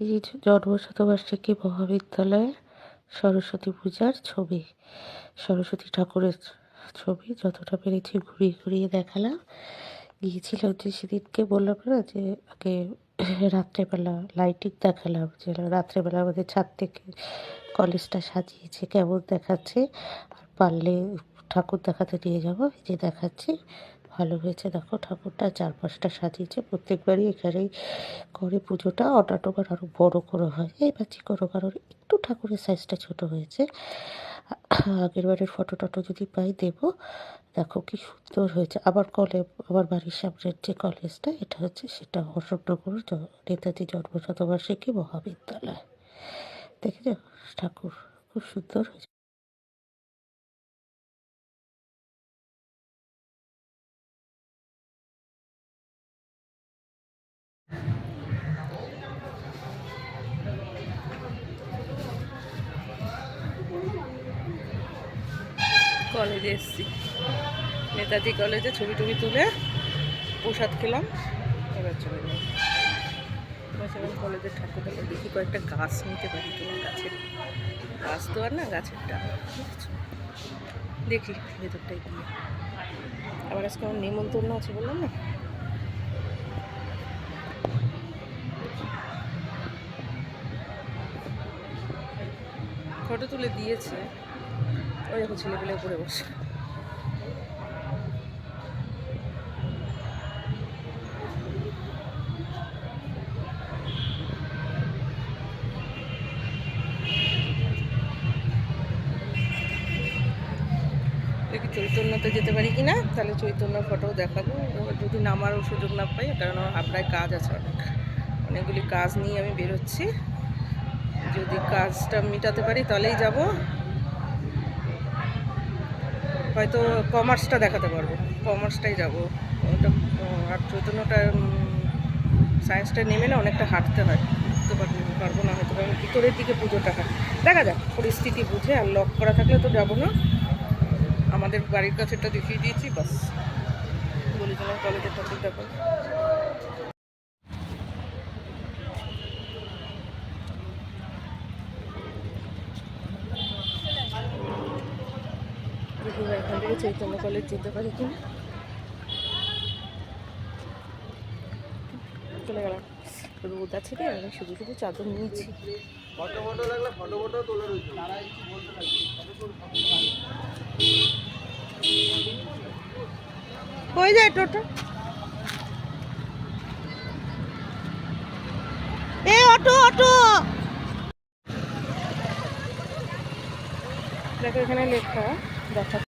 নেতাজির জন্মশতবার্ষিকী মহাবিদ্যালয়ে সরস্বতী পূজার ছবি। সরস্বতী ঠাকুরের ছবি যতটা পেরেছি ঘুরিয়ে ঘুরিয়ে দেখালাম। গিয়েছিলাম যে সেদিনকে বললাম না যে, আগে রাত্রেবেলা লাইটিং দেখালাম যে রাত্রেবেলা আমাদের ছাদ থেকে কলেজটা সাজিয়েছে, কেমন দেখাচ্ছে। আর পারলে ঠাকুর দেখাতে নিয়ে যাব যে দেখাচ্ছি। ভালো হয়েছে। দেখো, ঠাকুরটা চারপাশটা সাজিয়েছে। প্রত্যেকবারই এখানেই করে পুজোটা। অন্যান্যবার আরও বড় করে হয়। এবার যে কোনো কারোর একটু ঠাকুরের সাইজটা ছোট হয়েছে। আগের বারের ফটো টটো যদি পাই, দেবো। দেখো, কি সুন্দর হয়েছে। আবার কলে আমার বাড়ির সামনের যে কলেজটা এটা হচ্ছে সেটা অশোকনগর নেতাজি জন্মশতবার্ষিকী মহাবিদ্যালয়। দেখেছ? ঠাকুর, খুব সুন্দর হয়েছে। কলেজে এসেছি। নেতাজি কলেজে ছবি টবি তুলে প্রসাদ খেলাম, এবার চলে যাই। এবার কলেজের ঠাকুর দেখে দেখি কয়েকটা গাছ নিতে পারি কিনা, গাছের গাছ তো আর না, গাছের ডাল? দেখি ভেতরটাই গিয়ে। আবার আজকে আমার নিমন্ত্রণ আছে বললাম না? ফটো তুলে দিয়েছে। ওই দেখো ছেলেপেলে উপরে বসে। চৈতন্যতে যেতে পারি কি না তাহলে চৈতন্য ফটো দেখাবো। যদি নামারও সুযোগ না পাই, কারণ হাবড়ায় কাজ আছে অনেক। অনেকগুলি কাজ নিয়ে আমি বেরোচ্ছি। যদি কাজটা মেটাতে পারি, তাহলেই যাব। হয়তো কমার্সটা দেখাতে পারব। কমার্সটাই যাব। ওটা আর চৈতন্যটা সায়েন্সটা নেমে না অনেকটা হাঁটতে হয়। বুঝতে পারব পারব না হয়তো, কারণ ভিতরের দিকে পুজোটা হয়। দেখা যাক, পরিস্থিতি বুঝে আর লক করা থাকলে তো যাব না। আমাদের বাড়ির কাছেটা দেখিয়ে দিয়েছি, বাস। বলেছিলাম কলেজের টপিক দেখো। দেখি এবার এখান থেকে চৈতন্য কলেজ যেতে পারি কিনা চলে গেলাম। রোদ আছে রে আমি শুধু শুধু চাদর নিয়েছি কই যায় টোটো। এ অটো অটো। দেখো এখানে লেখা দেখা